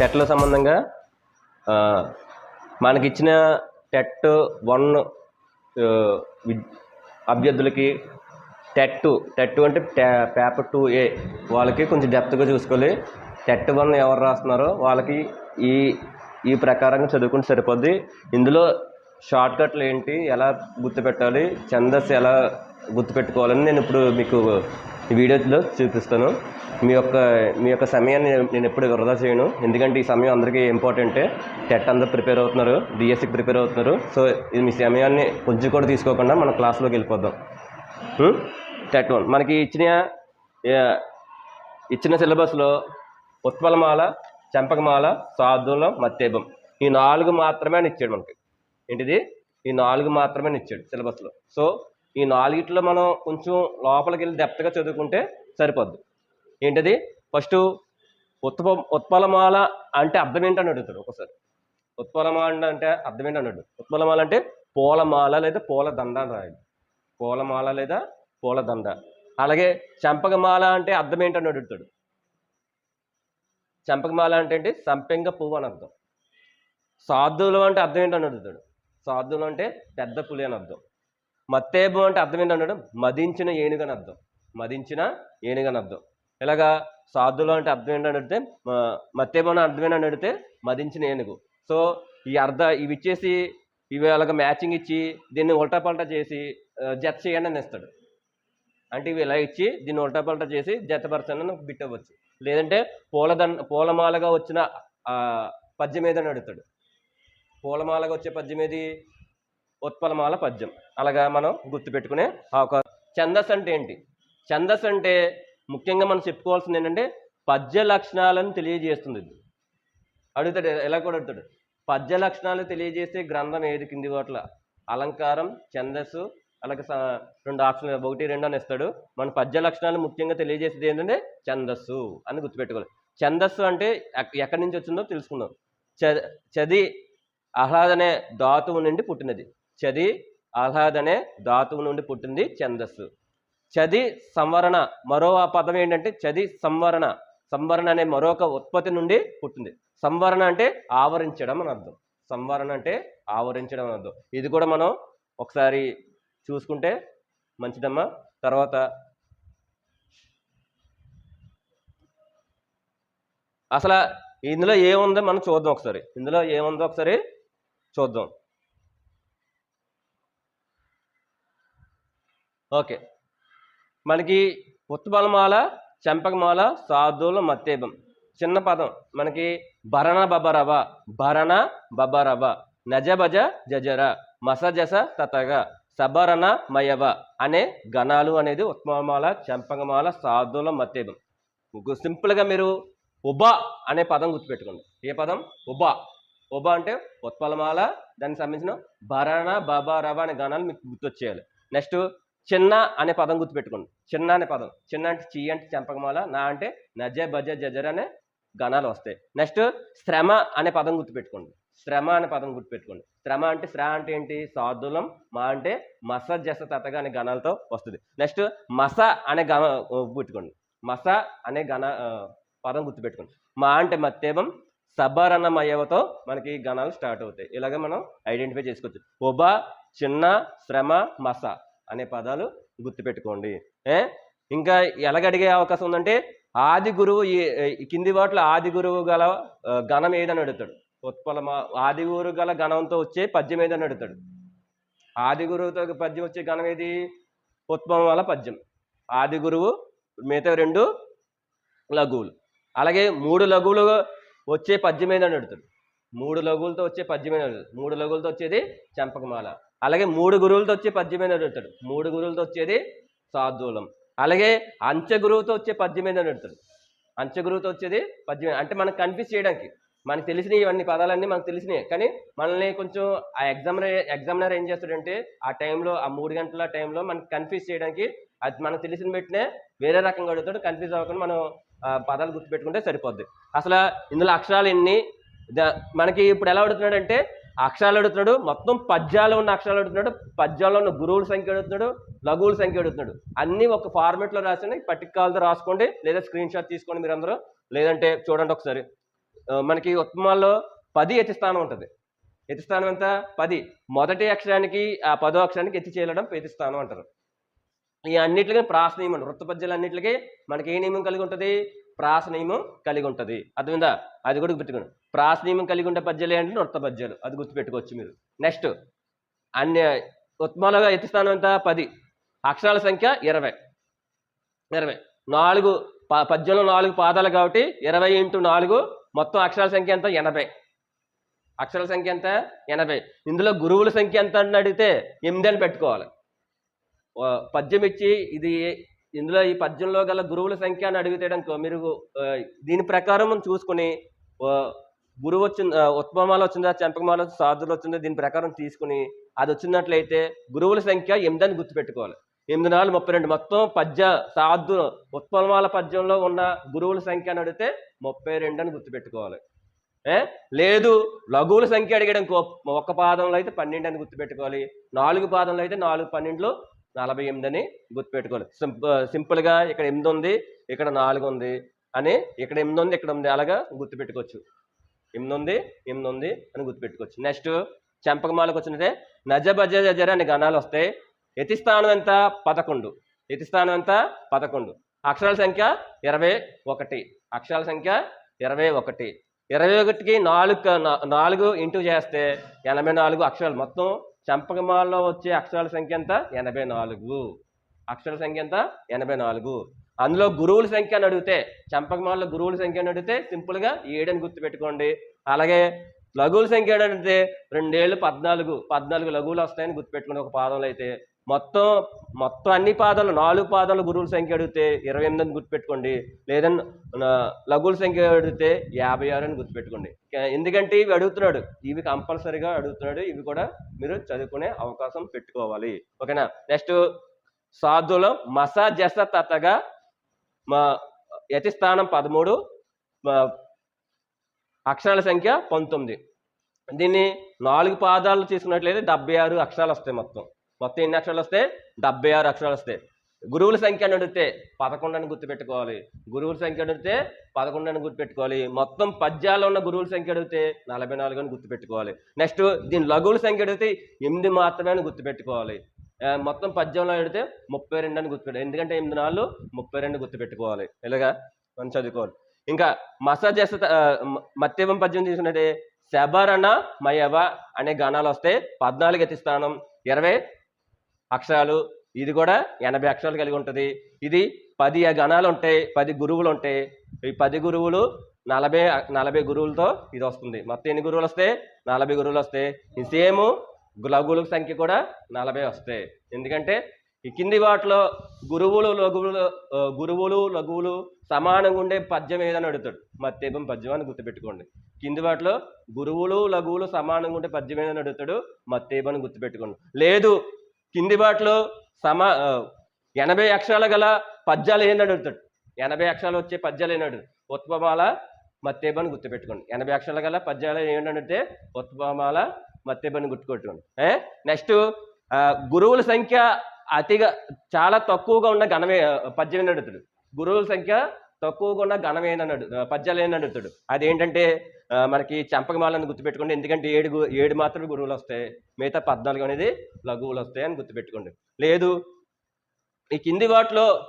టెట్ల సంబంధంగా మనకిచ్చిన TET one అభ్యర్థులకి టెట్ టూ టెట్ టూ అంటే టె పేపర్ టూ ఏ వాళ్ళకి కొంచెం డెప్త్గా చూసుకోవాలి. టెట్ వన్ ఎవరు రాస్తున్నారో వాళ్ళకి ఈ ఈ ప్రకారంగా చదువుకుంటే సరిపోద్ది. ఇందులో షార్ట్ కట్లు ఏంటి ఎలా గుర్తుపెట్టాలి ఛందస్సు ఎలా గుర్తుపెట్టుకోవాలని నేను ఇప్పుడు మీకు ఈ వీడియోలో చూపిస్తాను. మీ యొక్క మీ యొక్క సమయాన్ని నేను- ఎప్పుడు వృధా చేయను. ఎందుకంటే ఈ సమయం అందరికీ ఇంపార్టెంటే టెట్ అందరూ ప్రిపేర్ అవుతున్నారు. డిఎస్సికి ప్రిపేర్ అవుతున్నారు. సో ఇది మీ సమయాన్ని కొంచెం కూడా తీసుకోకుండా మన క్లాస్లోకి వెళ్ళిపోదాం. TET one. మనకి ఇచ్చిన ఇచ్చిన సిలబస్లో ఉత్పలమాల చెంపకమాల సాధులం మత్తేబం. ఈ నాలుగు మాత్రమే అని ఇచ్చాడు మనకి. ఏంటిది? ఈ నాలుగు మాత్రమే అని ఇచ్చాడు సిలబస్లో. సో ఈ నాలుగిట్లో మనం కొంచెం లోపలికి వెళ్ళి డెప్త్గా చదువుకుంటే సరిపోద్ది. ఏంటిది? ఫస్ట్ ఉత్ప ఉత్పలమాల అంటే అర్థం ఏంటని అడుగుతాడు ఒకసారి. ఉత్పలమాల అంటే అర్థం ఏంటని అడుగుతాడు? ఉత్పలమాల అంటే పూలమాల లేదా పూల దండ అని రాయాలి పూలమాల లేదా పూలదండ. అలాగే చంపకమాల అంటే అర్థం ఏంటని అడుగుతాడు? చంపకమాల అంటే ఏంటి? సంపెంగ పువ్వు అని అర్థం. సాధువులు అంటే అర్థం ఏంటని అడుగుతాడు? సాధువులు అంటే పెద్ద పులి అని అర్థం. మత్తేబు అంటే అర్థం ఏంటన్నాడు మదించిన ఏనుగని అర్థం. మదించిన ఏనుగని అర్థం. ఇలాగా సాధువులు అంటే అర్థం ఏంటని అడిగితే మత్తేబు అని అర్థం ఏంటని అడిగితే మదించిన ఏనుగు. సో ఈ అర్ధ ఇవి ఇచ్చేసి ఇవి అలాగ మ్యాచింగ్ ఇచ్చి దీన్ని ఉల్టాపల్ట చేసి జత చేయండి అని ఇస్తాడు అంటే ఇవి ఇలా ఇచ్చి దీన్ని ఉల్టాపల్ట చేసి జతపరచండి బిట్టవచ్చు బిట్ అవ్వచ్చు. లేదంటే పూలదండ పూలమాలగా వచ్చిన పద్యం ఏదని అడుగుతాడు? పూలమాలగా వచ్చే పద్యం ఏది? ఉత్పలమాల పద్యం. అలాగా మనం గుర్తుపెట్టుకునే అవకాశం. ఛందస్ అంటే ఏంటి? ఛందస్ అంటే ముఖ్యంగా మనం చెప్పుకోవాల్సింది ఏంటంటే పద్య లక్షణాలను తెలియజేస్తుంది ఇది. అడుగుతాడు ఎలా కూడా అడుగుతాడు? పద్య లక్షణాలు తెలియజేసే గ్రంథం ఏది? కింది వాట్ల. అలంకారం ఛందస్సు అలాగే రెండు ఆప్షన్ ఒకటి రెండు అని ఇస్తాడు. మన పద్య లక్షణాలు ముఖ్యంగా తెలియజేసేది ఏంటంటే ఛందస్సు అని గుర్తుపెట్టుకోవాలి. ఛందస్సు అంటే ఎక్కడి నుంచి వచ్చిందో తెలుసుకుందాం. చ చది ఆహ్లాదనే ధాతువు నుండి పుట్టినది. చది ఆహ్లాద్ అనే ధాతువు నుండి పుట్టింది ఛందస్సు. చది సంవరణ మరో ఆ పదం ఏంటంటే చది సంవరణ. సంవరణ అనే మరొక ఉత్పత్తి నుండి పుట్టింది. సంవరణ అంటే ఆవరించడం అని అర్థం. సంవరణ అంటే ఆవరించడం అని అర్థం. ఇది కూడా మనం ఒకసారి చూసుకుంటే మంచిదమ్మా. తర్వాత అసలు ఇందులో ఏముందో మనం చూద్దాం ఒకసారి. ఇందులో ఏముందో ఒకసారి చూద్దాం. ఓకే. మనకి ఉత్పలమాల చంపకమాల సాధుల మత్తేబం. చిన్న పదం. మనకి భరణ బబరవ భరణ బబరవ నజబజ జజర మసజస తతగ సబరణ మయవ అనే గణాలు అనేది ఉత్మమాల చంపకమాల సాధుల మత్తేబం. సింపుల్గా మీరు ఉబ అనే పదం గుర్తుపెట్టుకోండి. ఏ పదం? ఉబ ఉబా అంటే ఉత్పలమాల దానికి సంబంధించిన భరణ బబరవ అనే గణాలు మీకు గుర్తొచ్చేయాలి. నెక్స్ట్ చిన్న అనే పదం గుర్తుపెట్టుకోండి. చిన్న అనే పదం. చిన్న అంటే చీ అంటే చెంపకమాల నా అంటే నజ బజ జజర్ అనే గణాలు వస్తాయి. నెక్స్ట్ శ్రమ అనే పదం గుర్తుపెట్టుకోండి. శ్రమ అనే పదం గుర్తుపెట్టుకోండి. శ్రమ అంటే శ్ర అంటే ఏంటి? సాధులం మా అంటే మస జస తతగా అనే గణాలతో వస్తుంది. నెక్స్ట్ మస అనే గణ పెట్టుకోండి మస అనే గణ పదం గుర్తుపెట్టుకోండి. మా అంటే మత్తేబం సబరణమయవతో మనకి గణాలు స్టార్ట్ అవుతాయి. ఇలాగే మనం ఐడెంటిఫై చేసుకోవచ్చు. ఒబ చిన్న శ్రమ మస. అనే పదాలు గుర్తుపెట్టుకోండి. ఏ? ఇంకా ఎలాగడిగే అవకాశం ఉందంటే ఆది గురువు ఈ కింది వాటిలో ఆది గురువు గల ఘనం గణం ఏదని అడుగుతాడు. ఉత్పలమ ఆది గురువు గల గణంతో వచ్చే పద్యం ఏదని అడుగుతాడు. ఆది గురువుతో పద్యం వచ్చే గణం ఏది? ఉత్పలమాల పద్యం. ఆది గురువు మిగతా రెండు లఘువులు. అలాగే మూడు లఘువులు వచ్చే పద్యం ఏదని అడుగుతాడు. మూడు లఘువులతో వచ్చే పద్యం ఏదని మూడు లఘువులతో వచ్చేది చంపకమాల. అలాగే మూడు గురువులతో వచ్చే పద్యమైన నడుతాడు మూడు గురువులతో వచ్చేది సాధూలం అలాగే అంచె గురువుతో వచ్చే పద్యమైన నడుతాడు అడుగుతాడు అంచె గురువుతో వచ్చేది పద్యమైన అంటే మనకు కన్ఫ్యూజ్ చేయడానికి. మనకు తెలిసినవి ఇవన్నీ పదాలన్నీ మనకు తెలిసినాయి. కానీ మనల్ని కొంచెం ఆ ఎగ్జామినర్ ఎగ్జామినర్ ఏం చేస్తాడంటే ఆ టైంలో ఆ మూడు గంటల టైంలో మనకి కన్ఫ్యూజ్ చేయడానికి అది మనకు తెలిసిన పెట్టినే వేరే రకంగా అడుగుతాడు. కన్ఫ్యూజ్ అవ్వకుండా మనం ఆ పదాలు గుర్తుపెట్టుకుంటే సరిపోద్ది. అసలు ఇందులో అక్షరాలు ఎన్ని? మనకి ఇప్పుడు ఎలా అడుగుతున్నాడంటే అక్షరాలు అడుగుతున్నాడు మొత్తం పద్యాలు ఉన్న అక్షరాలు అడుగుతున్నాడు పద్యాల్లో ఉన్న గురువుల సంఖ్య అడుగుతున్నాడు లఘువుల సంఖ్య అడుగుతున్నాడు. అన్నీ ఒక ఫార్మేట్లో రాసిన పట్టికాలతో రాసుకోండి లేదా స్క్రీన్ షాట్ తీసుకోండి మీరు అందరూ లేదంటే చూడండి ఒకసారి. మనకి ఉత్తమాల్లో పది ఎత్తి స్థానం ఉంటుంది. ఎత్తి స్థానం ఎంత? పది. మొదటి అక్షరానికి ఆ పదో అక్షరానికి ఎత్తి చేయడం ఎత్తి స్థానం అంటారు. ఈ అన్నిటికీ ప్రాస నియమం వృత్త పద్యాలు అన్నిటికీ మనకి ఏ నియమం కలిగి ఉంటుంది? ప్రాసనీయమం కలిగి ఉంటుంది. అర్థమైందా? అది కూడా గుర్తుపెట్టుకోండి. ప్రాసనీయమం కలిగి ఉండే పద్యాలు ఏంటంటే నృత్త పద్యాలు. అది గుర్తుపెట్టుకోవచ్చు మీరు. నెక్స్ట్ అన్ని ఉత్మాలుగా ఎత్తి స్థానం ఎంత? పది. అక్షరాల సంఖ్య ఇరవై. ఇరవై. నాలుగు పద్యంలో నాలుగు పాదాలు కాబట్టి ఇరవై ఇంటూ నాలుగు మొత్తం అక్షరాల సంఖ్య ఎంత? ఎనభై. అక్షరాల సంఖ్య ఎంత? ఎనభై. ఇందులో గురువుల సంఖ్య ఎంత? అని అడిగితే ఎనిమిది అని పెట్టుకోవాలి. పద్యం ఇచ్చి ఇది ఇందులో ఈ పద్యంలో గల గురువుల సంఖ్య అని అడిగితే మీరు దీని ప్రకారం చూసుకుని గురువు వచ్చింది ఉత్పమాలు వచ్చిందా చెంపకమాలు వచ్చిందా సాధులు వచ్చిందా దీని ప్రకారం తీసుకుని అది వచ్చినట్లయితే గురువుల సంఖ్య ఎనిమిది అని గుర్తుపెట్టుకోవాలి. ఎనిమిది నాలుగు ముప్పై రెండు మొత్తం పద్య సాధు ఉత్పలమాల పద్యంలో ఉన్న గురువుల సంఖ్య అని అడిగితే ముప్పై రెండు అని గుర్తుపెట్టుకోవాలి. ఏ? లేదు లఘువుల సంఖ్య అడిగడం ఒక్క పాదంలో అయితే పన్నెండు అని గుర్తుపెట్టుకోవాలి. నాలుగు పాదంలో అయితే నాలుగు పన్నెండులో నలభై ఎనిమిది అని గుర్తుపెట్టుకోవాలి. సింపు సింపుల్గా ఇక్కడ ఎనిమిది ఉంది ఇక్కడ నాలుగు ఉంది అని ఇక్కడ ఎనిమిది ఉంది ఇక్కడ ఉంది అలాగా గుర్తుపెట్టుకోవచ్చు. ఎనిమిది ఉంది ఎనిమిది ఉంది అని గుర్తుపెట్టుకోవచ్చు. నెక్స్ట్ చెంపకమాలకు వచ్చినట్టే నజ జజర అనే గణాలు వస్తాయి. యతిస్థానం ఎంత? పదకొండు. యతిస్థానం ఎంత? పదకొండు. అక్షరాల సంఖ్య ఇరవై ఒకటి. అక్షరాల సంఖ్య ఇరవై ఒకటి. ఇరవై ఒకటికి నాలుగు నాలుగు ఇంటూ చేస్తే ఎనభై నాలుగు అక్షరాలు మొత్తం చంపకమాలలో వచ్చే అక్షరాల సంఖ్య ఎంత? ఎనభై నాలుగు. అక్షరాల సంఖ్య ఎంత? ఎనభై నాలుగు. అందులో గురువుల సంఖ్య అని అడిగితే చంపకమాలలో గురువుల సంఖ్య అని అడిగితే సింపుల్గా ఏడని గుర్తుపెట్టుకోండి. అలాగే లఘువుల సంఖ్య అని అడిగితే రెండేళ్ళు పద్నాలుగు. పద్నాలుగు లఘువులు వస్తాయని గుర్తుపెట్టుకోండి ఒక పాదంలో అయితే మొత్తం మొత్తం అన్ని పాదాలు నాలుగు పాదాలు గురువుల సంఖ్య అడిగితే ఇరవై ఎనిమిది అని గుర్తుపెట్టుకోండి. లేదంటే లఘువుల సంఖ్య అడిగితే యాభై ఆరు అని గుర్తుపెట్టుకోండి. ఎందుకంటే ఇవి అడుగుతున్నాడు. ఇవి కంపల్సరీగా అడుగుతున్నాడు. ఇవి కూడా మీరు చదువుకునే అవకాశం పెట్టుకోవాలి. ఓకేనా? నెక్స్ట్ సాధులో మసా జస తతగా మా యతిస్థానం పదమూడు మా అక్షరాల సంఖ్య పంతొమ్మిది. దీన్ని నాలుగు పాదాలు తీసుకున్నట్లయితే డెబ్బై ఆరు అక్షరాలు వస్తాయి మొత్తం. మొత్తం ఎన్ని అక్షరాలు వస్తాయి? డెబ్బై ఆరు అక్షరాలు వస్తాయి. గురువుల సంఖ్య అని అడిగితే పదకొండు అని గుర్తుపెట్టుకోవాలి. గురువుల సంఖ్య అడిగితే పదకొండు అని గుర్తుపెట్టుకోవాలి. మొత్తం పద్యాల్లో ఉన్న గురువుల సంఖ్య అడిగితే నలభై నాలుగు అని గుర్తుపెట్టుకోవాలి. నెక్స్ట్ దీని లఘువుల సంఖ్య అడిగితే ఎనిమిది మాత్రమే అని గుర్తుపెట్టుకోవాలి. మొత్తం పద్యంలో అడిగితే ముప్పై రెండు అని గుర్తుపెట్టాలి ఎందుకంటే ఎనిమిది నాలుగు ముప్పై రెండు గుర్తుపెట్టుకోవాలి. ఇలాగా మనం చదువుకోవాలి. ఇంకా మసాజస్ మత్యవం పద్యం తీసుకున్నట్టే శబరణ మయవ అనే గణాలు వస్తే పద్నాలుగు ఎత్తి స్థానం. ఇరవై అక్షరాలు ఇది కూడా ఎనభై అక్షరాలు కలిగి ఉంటుంది. ఇది పది గణాలు ఉంటాయి పది గురువులు ఉంటాయి ఈ పది గురువులు నలభై నలభై గురువులతో ఇది వస్తుంది. మొత్తం ఎన్ని గురువులు వస్తాయి? నలభై గురువులు వస్తాయి. సేమ్ లఘువుల సంఖ్య కూడా నలభై వస్తాయి. ఎందుకంటే ఈ కింది వాటిలో గురువులు లఘువులు గురువులు లఘువులు సమానంగా ఉండే పద్యం ఏదని అడుగుతాడు. మత్తేపం పద్యం అని గుర్తుపెట్టుకోండి. కింది వాటిలో గురువులు లఘువులు సమానంగా ఉండే పద్యం ఏదని అడుగుతాడు. మత్తేపం అని గుర్తుపెట్టుకోండి. లేదు కింది వాటిలో సమా ఎనభై అక్షరాలు గల పద్యాలు ఏంటి అడుగుతాడు ఎనభై అక్షరాలు వచ్చే పద్యాలు ఏనాడు ఉత్పమాల మత్తేబని గుర్తుపెట్టుకోండి. ఎనభై అక్షరాలు గల పద్యాలు ఏంటంటే ఉత్పమాల మత్తేబని గుర్తుపెట్టుకోండి. ఏ? నెక్స్ట్ గురువుల సంఖ్య అతిగా చాలా తక్కువగా ఉన్న ఘనమే పద్యం ఏంటి అడుగుతాడు గురువుల సంఖ్య తక్కువగా ఉన్న ఘనం ఏంటన్నాడు పద్యాలు ఏంటని అడుగుతాడు అదేంటంటే మనకి చంపకమాలని గుర్తుపెట్టుకోండి. ఎందుకంటే ఏడు గు- ఏడు మాత్రమే గురువులు వస్తాయి. మిగతా పద్నాలుగు అనేది లఘువులు వస్తాయి అని గుర్తుపెట్టుకోండి. లేదు ఈ కింది వాటిలో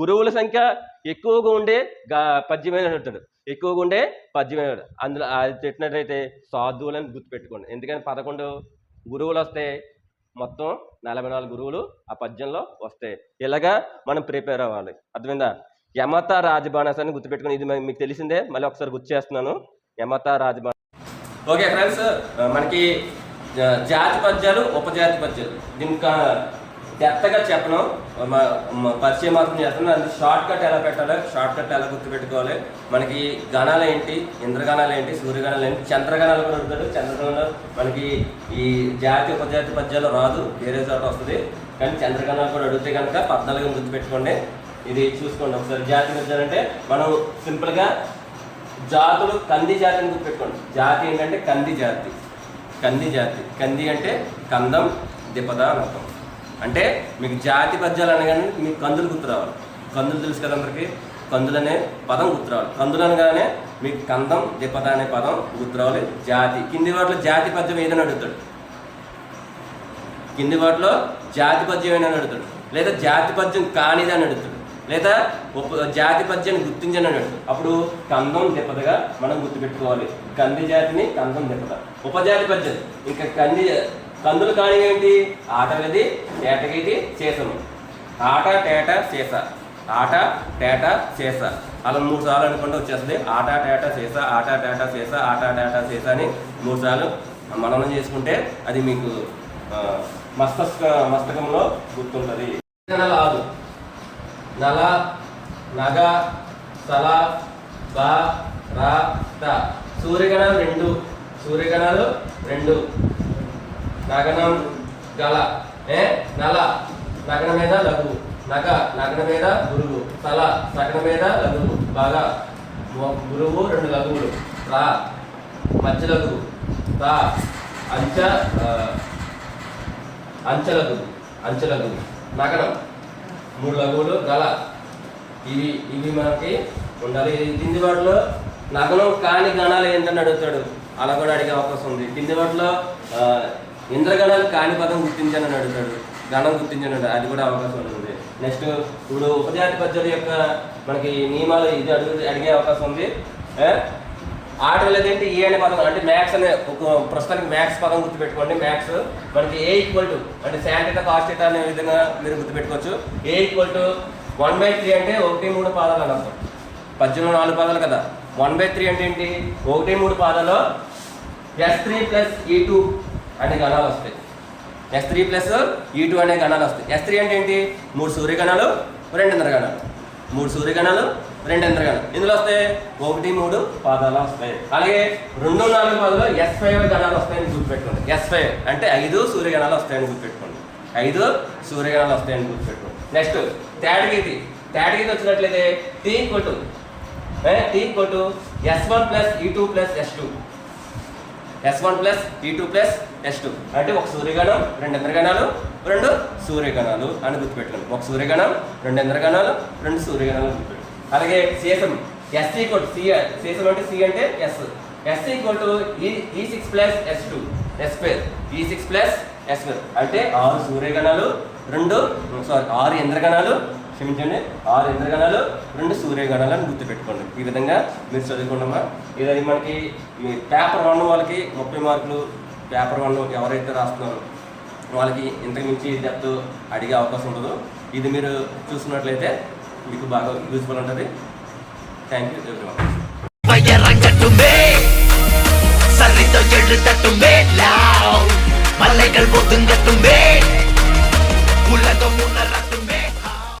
గురువుల సంఖ్య ఎక్కువగా ఉండే గా- పద్యమైన అడుగుతాడు ఎక్కువగా ఉండే పద్యమైన అందులో అది పెట్టినట్లయితే సాధువులని గుర్తుపెట్టుకోండి. ఎందుకంటే పదకొండు గురువులు వస్తే మొత్తం నలభై నాలుగు గురువులు ఆ పద్యంలో వస్తాయి. ఇలాగా మనం ప్రిపేర్ అవ్వాలి. అర్థమైందా? యమత రాజబాణస్ అని గుర్తుపెట్టుకుని ఇది మీకు తెలిసిందే. మళ్ళీ ఒకసారి గుర్తు చేస్తున్నాను. యమత రాజమ ఓకే ఫ్రెండ్స్ మనకి జాతి పద్యాలు ఉపజాతి పద్యాలు. దీనికి డెప్త్గా చెప్పను. పరిచయం మాత్రం చేస్తాను. అది షార్ట్ కట్ ఎలా పెట్టాలి షార్ట్ కట్ ఎలా గుర్తుపెట్టుకోవాలి. మనకి గణాలు ఏంటి ఇంద్రగణాలు ఏంటి సూర్యగణాలు ఏంటి చంద్రగణాలు కూడా ఉంటాడు చంద్రగణాలు మనకి ఈ జాతి ఉపజాతి పద్యాలు రాదు. వేరే చోట వస్తుంది. కానీ చంద్రగణాలు కూడా అడిగితే కనుక పద్నాలుగు గుర్తుపెట్టుకోండి. ఇది చూసుకోండి. ఒకసారి జాతి పద్యాలు అంటే మనం సింపుల్గా జాతులు కంది జాతి అని గుర్తుపెట్టుకోండి. జాతి ఏంటంటే కంది జాతి. కంది జాతి. కంది అంటే కందం దిపద అని అర్థం అంటే మీకు జాతి పద్యాలు అనగానే మీకు కందులు గుర్తు రావాలి. కందులు తెలుసు కదా అందరికీ? కందులు అనే పదం గుర్తురావాలి కందులు అనగానే మీకు కందం దిపద అనే పదం గుర్తురావాలి జాతి. కింది వాటిలో జాతి పద్యం ఏదైనా అడుగుతాడు. కింది వాటిలో జాతి పద్యం ఏమైనా అడుగుతాడు. లేదా జాతి పద్యం కానిదని అని అడుగుతాడు. లేదా ఉప జాతి పద్యాన్ని గుర్తించని అన్నట్టు అప్పుడు కందం దెబ్బతగా మనం గుర్తుపెట్టుకోవాలి. కంది జాతిని కందం దెబ్బత ఉపజాతి పద్యం. ఇంకా కంది కందులు కానీ ఏంటి? ఆటగది తేటగది చేసము. ఆట తేట చేస. ఆట తేట చేస. అలా మూడు సార్లు అనుకుంటే వచ్చేస్తుంది. ఆట తేట చేస ఆట తేట చేస ఆట తేట చేస అని మూడు సార్లు మననం చేసుకుంటే అది మీకు మస్తక మస్తకంలో గుర్తుంటుంది. ఆదు నల నగ సల బ ర త. సూర్యగణాలు రెండు. సూర్యగణాలు రెండు. నగనం గల ఏ? నల నగన మీద లఘు. నగ నగన మీద గురువు సల సగన మీద లఘువు. బాగా గురువు రెండు లఘువులు. రా మధ్య లఘువు. తా అంచ ఆ, అంచెలగు నగనం. నగరం మూడు లఘువులు గల. ఇవి ఇవి మనకి ఉండాలి. కింది వాటిలో నగనం కాని గణాలు ఏంటని అడుగుతాడు. అలా కూడా అడిగే అవకాశం ఉంది. కింది వాటిలో ఇంద్రగణాలు కాని పదం గుర్తించానని అడుగుతాడు. గణం గుర్తించని అది కూడా అవకాశం ఉంటుంది నెక్స్ట్ ఇప్పుడు ఉపజాతి పద్ధతుల యొక్క మనకి నియమాలు ఇది అడుగు అడిగే అవకాశం ఉంది. ఏ? ఆటలు ఏ అనే పదం. అంటే మ్యాథ్స్ అనే ఒక ప్రస్తుతానికి మ్యాథ్స్ పదం గుర్తుపెట్టుకోండి. మ్యాథ్స్ మనకి ఏ ఈక్వల్ టు అంటే శాంతిత కాస్టిత అనే విధంగా మీరు గుర్తుపెట్టుకోవచ్చు. A equal to one by three అంటే ఒకటి మూడు పాదాలు అని అర్థం పద్దెనిమిది నాలుగు పాదాలు కదా. వన్ బై త్రీ అంటే ఏంటి? ఒకటి మూడు పాదాలు. S three plus E two అనే గణాలు వస్తాయి. S three plus E two అనే గణాలు వస్తాయి. ఎస్ త్రీ అంటే ఏంటి? మూడు సూర్యగణాలు రెండు గణాలు. మూడు సూర్యగణాలు రెండు ఇంద్రగణాలు ఇందులో వస్తాయి ఒకటి మూడు పాదాలు వస్తాయి. అలాగే రెండు నాలుగు పాదాలు ఎస్ ఫైవ్ గణాలు వస్తాయని గుర్తుపెట్టుకోండి. ఎస్ ఫైవ్ అంటే ఐదు సూర్యగణాలు వస్తాయని గుర్తుపెట్టుకోండి. ఐదు సూర్యగణాలు వస్తాయని గుర్తుపెట్టుకోండి. నెక్స్ట్ తేటగీతి. తేటగీతి వచ్చినట్లయితే టీ కొట్టు టీ కొట్టు S one plus E two plus S two S one plus E two plus S two అంటే ఒక సూర్యగణం రెండు ఇంద్రగణాలు రెండు సూర్యగణాలు అని గుర్తుపెట్టుకోండి. ఒక సూర్యగణం రెండు ఇంద్రగణాలు రెండు సూర్యగణాలు గుర్తుపెట్టుకోండి. అలాగే CSM SC equal C CSM అంటే సి అంటే S SC equal to E E six plus S two S square E six plus S square అంటే ఆరు సూర్యగణాలు రెండు సారీ ఆరు ఇంద్రగణాలు క్షమించండి ఆరు ఇంద్రగణాలు రెండు సూర్యగణాలను గుర్తుపెట్టుకోండి. ఈ విధంగా మీరు చదువుకున్నామా ఇది మనకి పేపర్ వన్ వాళ్ళకి ముప్పై మార్కులు పేపర్ వన్ ఎవరైతే రాస్తున్నారో వాళ్ళకి ఇంతకు మించి డెప్త్ అడిగే అవకాశం ఉండదు. ఇది మీరు చూసినట్లయితే మీకు బాగా యూజ్ఫుల్ ఉంటుంది థ్యాంక్ యూ ఎవ్రీవన్ సరితో చెడు తట్టుమే మల్లైకల్ పోతుందట్టుమే உள்ளகம்